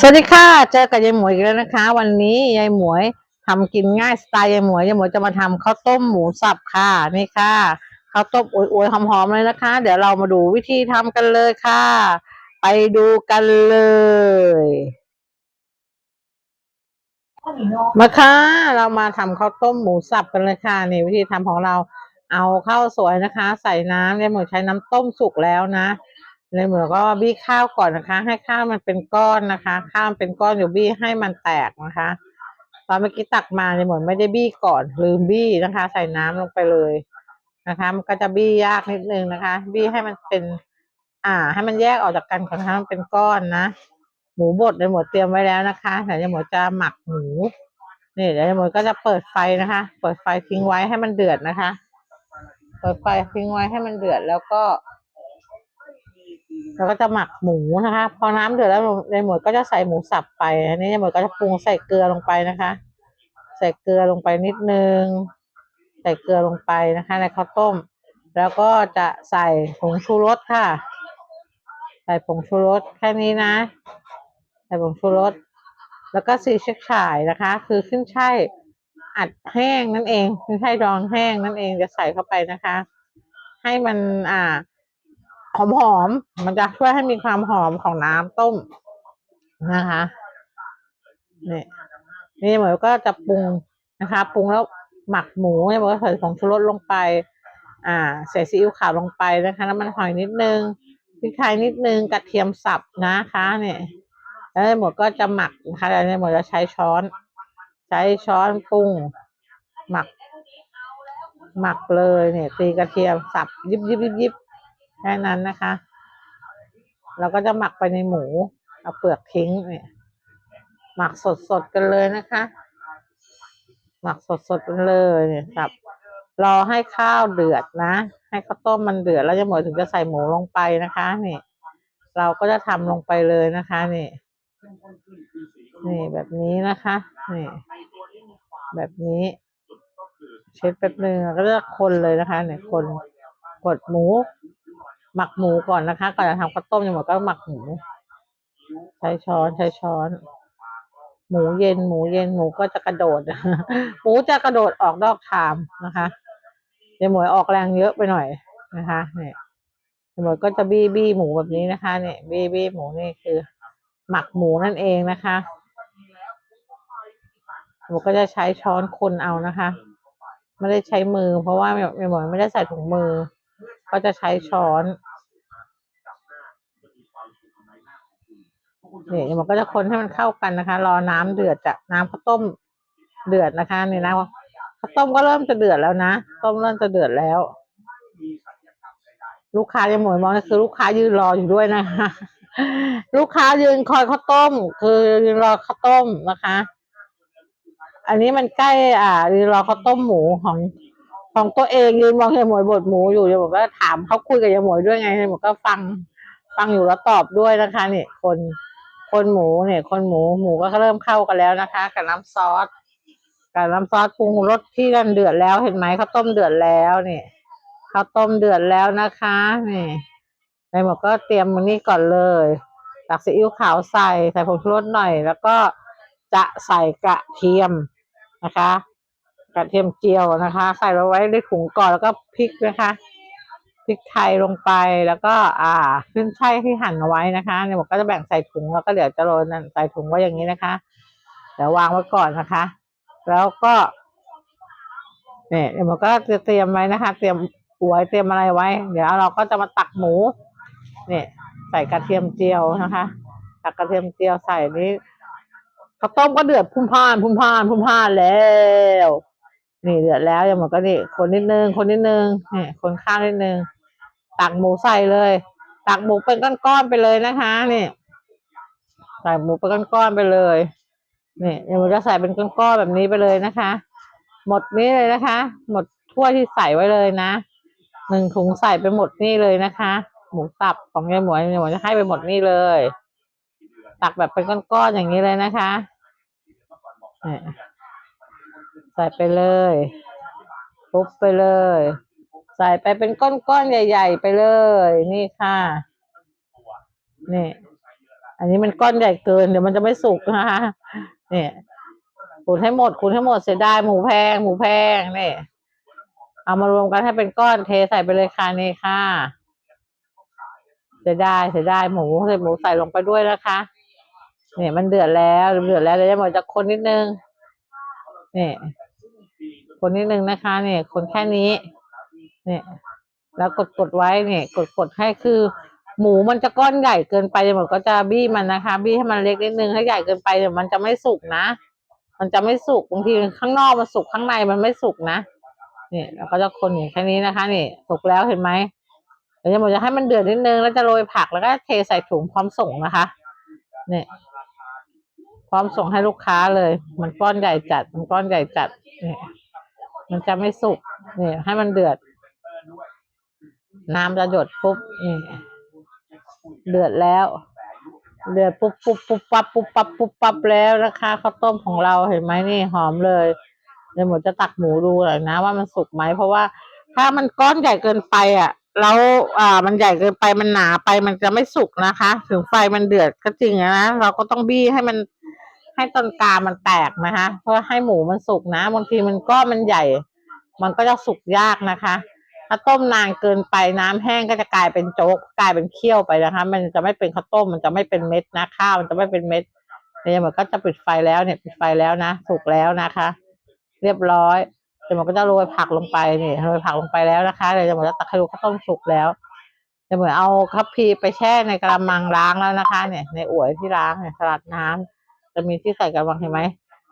สวัสดีค่ะ เจอกับยายหมวยอีกแล้วนะคะ วันนี้ยายหมวยทำกินง่ายสไตล์ยายหมวยยายหมวยจะมาทำข้าวต้มหมูสับค่ะนี่ค่ะข้าวต้มอวยๆหอมๆเลยนะคะ เดี๋ยวเรามาดูวิธีทำกันเลยค่ะ ไปดูกันเลยมาค่ะ เรามาทำข้าวต้มหมูสับกันเลยค่ะนี่วิธีทำของเราเอาข้าวสวยนะคะ ใส่น้ำยายหมวยใช้น้ำต้มสุกแล้วนะ ยายหมวยก็บี้ข้าวก่อนนะคะ ให้ข้าวมันเป็นก้อนนะคะ ข้าวมันเป็นก้อนอยู่บี้ให้มันแตกนะคะ ตอนเมื่อกี้ตักมายายหมวยไม่ได้บี้ก่อนลืมบี้นะคะ ใส่น้ำลงไปเลยนะคะ มันก็จะบี้ยากนิดนึงนะคะ บี้ให้มันเป็น อ่า ให้มันแยกออกจากกันก่อนนะคะมันเป็นก้อนนะหมูบดยายหมวยเตรียมไว้แล้วนะคะแต่ยายหมวยจะหมักหมูนี่เดี๋ยวหมวยก็จะเปิดไฟนะคะ เปิดไฟทิ้งไว้ให้มันเดือดนะคะ เปิดไฟทิ้งไว้ให้มันเดือดแล้วก็ เราก็จะหมักหมูนะคะ พอน้ำเดือดแล้วยายหมวยก็จะใส่หมูสับไป อันนี้ยายหมวยก็จะปรุงใส่เกลือลงไปนะคะ ใส่เกลือลงไปนิดนึง ใส่เกลือลงไปนะคะ ในข้าวต้ม แล้วก็จะใส่ผงชูรสค่ะ ใส่ผงชูรสแค่นี้นะ ใส่ผงชูรส แล้วก็ซีเช็คฉ่ายนะคะ คือขึ้นช่ายอัดแห้งนั่นเองขึ้นช่ายดองแห้งนั่นเองจะใส่เข้าไปนะคะ ให้มันอ่า หอมหอมๆมันจะช่วยให้มีความหอมของน้ำต้มนะคะนี่นี่เหมือนก็จะปรุงนะคะปรุงแล้วหมักหมูเนี่ยเหมือนก็ใส่ผงชูรสลงไป อ่า ใส่ซีอิ๊วขาวลงไปนะคะน้ำมันหอยนิดนึงพริกไทยนิดนึงกระเทียมสับนะคะเนี่ยแล้วหมดก็จะหมักนะคะแล้วหมดจะใช้ช้อน ใช้ช้อนปรุง หมัก หมักเลยเนี่ยตีกระเทียมสับยิบยิบยิบยิบ แค่นั้นนะคะ เราก็จะหมักไปในหมู เอาเปลือกทิ้งเนี่ยหมักสดสดๆกันเลยนะคะ หมักสดสดๆกันเลยเนี่ยสับรอให้ข้าวเดือดนะ ให้ข้าวต้มมันเดือดแล้วจะหมดถึงจะใส่หมูลงไปนะคะนี่เราก็จะทำลงไปเลยนะคะนี่นี่แบบนี้นะคะนี่แบบนี้ เช็ดแป๊บนึงก็จะคนเลยนะคะเนี่ยคนกดหมู หมักหมูก่อนนะคะ ก่อนจะทำข้าวต้มยังหมดก็หมักหมู ใช้ช้อนใช้ช้อน หมูเย็นหมูเย็นหมูก็จะกระโดด หมูจะกระโดดออกนอกชามนะคะยายหมวยออกแรงเยอะไปหน่อยนะคะเนี่ยยายหมวยก็จะบี้บี้หมูแบบนี้นะคะ เนี่ยบี้บี้หมูนี่คือ หมักหมูนั่นเองนะคะหมูก็จะใช้ช้อนคนเอานะคะ ไม่ได้ใช้มือ เพราะว่าไม่หมวยไม่ได้ใส่ถุงมือ ก็จะใช้ช้อนนี่มันก็จะคนให้มันเข้ากันนะคะ รอน้ำเดือดจากน้ำข้าวต้มเดือดนะคะนี่นะข้าวต้มก็เริ่มจะเดือดแล้วนะต้มเริ่มจะเดือดแล้ว ลูกค้าจะหมวยมองก็คือลูกค้ายืนรออยู่ด้วยนะคะลูกค้ายืนคอยข้าวต้ม คือยืนรอข้าวต้มนะคะ อันนี้มันใกล้ อ่ายืนรอข้าวต้มหมูของ ของตัวเองยืนมองยายหมวยบดหมูอยู่ยายหมวยก็ถามเขาคุยกับยายหมวยด้วยไงยายหมวยก็ฟังฟังอยู่แล้วตอบด้วยนะคะนี่คนคนหมูเนี่ย คนหมูหมูก็เริ่มเข้ากันแล้วนะคะ กับน้ำซอสกับน้ำซอสปรุงรสที่ดันเดือดแล้วเห็นไหมข้าวต้มเดือดแล้วนี่ข้าวต้มเดือดแล้วนะคะนี่ยาหมวยก็เตรียมมันนี่ก่อนเลยตักซีอิ๊วขาวใส่ใส่ผงชูรสหน่อย แล้วก็จะใส่กระเทียมนะคะ กระเทียมเจียวนะคะ ใส่ลงไว้ในถุงก่อนแล้วก็พริกนะคะพริกไทยลงไปแล้วก็ อ่าขึ้นช่ายที่หั่นเอาไว้นะคะเนี่ยผมก็จะแบ่งใส่ถุงแล้วก็เดี๋ยวจะโรยนั่นใส่ถุงไว้อย่างนี้นะคะเดี๋ยววางไว้ก่อนนะคะ แล้วก็เนี่ยเดี๋ยวผมก็จะเตรียมไว้นะคะ เตรียมอวยเตรียมอะไรไว้ เดี๋ยวเราก็จะมาตักหมูเนี่ยใส่กระเทียมเจียวนะคะ ตักกระเทียมเจียวใส่นี้ข้าวต้มก็เดือดพุ่มพ่านพุ่มพ่านพุ่มพ่านแล้ว นี่เดือดแล้วยังหมดก็นี่คนนิดนึงคนนิดนึงนี่คนข้างนิดนึงตักหมูใส่เลย ตักหมูเป็นก้อนๆไปเลยนะคะนี่ใส่หมูเป็นก้อนๆไปเลยนี่ยังหมดจะใส่เป็นก้อนๆแบบนี้ไปเลยนะคะ หมดนี้เลยนะคะ หมดถ้วยที่ใส่ไว้เลยนะหนึ่งถุงใส่ไปหมดนี่เลยนะคะ หมูสับของยายหมวยยายหมวยจะให้ไปหมดนี่เลย ตักแบบเป็นก้อนๆอย่างนี้เลยนะคะเนี่ย ส่ไปเลยปุ๊บไปเลย ใส่ไปเป็นก้อนๆใหญ่ ๆ ไปเลย นี่ค่ะ นี่ อันนี้มันก้อนใหญ่เกินเดี๋ยวมันจะไม่สุกนะคะนี่ยขูดให้หมดขูดให้หมดเสียดายหมูแพง หมูแพงเนี่ยเอามารวมกันให้เป็นก้อนเทใส่ไปเลยค่ะนี่ค่ะเสียดายเสียดายหมูใส่หมูใส่ลงไปด้วยนะคะเนี่ยมันเดือดแล้วเดือดแล้วเดี๋ยวจะหมดจะคนนิดนึงนี่ คนนิดนึงนะคะเนี่ยคนแค่นี้เนี่ยแล้วกดกดไว้เนี่ยกดกดให้คือ หมูมันจะก้อนใหญ่เกินไปเดี๋ยวหมดก็จะบี้มันนะคะ บี้ให้มันเล็กนิดนึงถ้าใหญ่เกินไปเดี๋ยวมันจะไม่สุกนะ มันจะไม่สุกบางทีข้างนอกมันสุกข้างในมันไม่สุกนะเนี่ยเราก็จะคนอย่างแค่นี้นะคะนี่สุกแล้วเห็นไหมเดี๋ยวจะหมจะให้มันเดือดนิดนึงแล้วจะโรยผักแล้วก็เทใส่ถุงพร้อมส่งนะคะเนี่ยพร้อมส่งให้ลูกค้าเลย มันก้อนใหญ่จัด มันก้อนใหญ่จัดเนี่ย มันจะไม่สุกเนี่ยให้มันเดือด น้ำจะหยดปุ๊บนี่เดือดแล้ว เดือดปุ๊บปุ๊บปุ๊บปั๊บปุ๊บปั๊บปุ๊บปั๊บแล้วนะคะข้าวต้มของเราเห็นไหมนี่หอมเลยเดี๋ยวหมดจะตักหมูดูหน่อยนะ ว่ามันสุกไหมเพราะว่าถ้ามันก้อนใหญ่เกินไปอะแล้วอ่า มันใหญ่เกินไปมันหนาไปมันจะไม่สุกนะคะ ถึงไฟมันเดือดก็จริงนะเราก็ต้องบี้ให้มัน ให้ต้นกามันแตกนะคะ เพื่อให้หมูมันสุกนะ บางทีมันก้อนมันใหญ่ มันก็จะสุกยากนะคะ ถ้าต้มนานเกินไปน้ำแห้งก็จะกลายเป็นโจ๊กกลายเป็นเคี่ยวไปนะคะ มันจะไม่เป็นข้าวต้มมันจะไม่เป็นเม็ดนะข้าวมันจะไม่เป็นเม็ดเนี่ยมันก็จะปิดไฟแล้วเนี่ยปิดไฟแล้วนะสุกแล้วนะคะ เรียบร้อยเดี๋ยวมันก็จะโรยผักลงไปนี่โรยผักลงไปแล้วนะคะเดี๋ยวจะหมดจะตักให้ดูข้าวต้มสุกแล้วเดี๋ยวเหมือนเอาคัพพีไปแช่ในกระมังล้างแล้วนะคะ เนี่ย ในอวยที่ล้างเนี่ยสลัดน้ำ จะมีที่ใส่กระวังเห็นไหม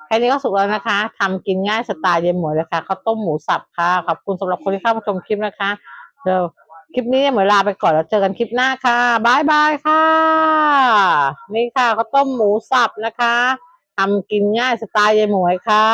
แค่นี้ก็สุกแล้วนะคะทำกินง่ายสไตล์เย็นหมวยเลยค่ะข้าวต้มหมูสับค่ะ ขอบคุณสำหรับคนที่เข้ามาชมคลิปนะคะเดี๋ยวคลิปนี้เหมือนลาไปก่อนแล้วเจอกันคลิปหน้าค่ะบายบายค่ะ นี่ค่ะข้าวต้มหมูสับนะคะทำกินง่ายสไตล์เย็นหมวยค่ะ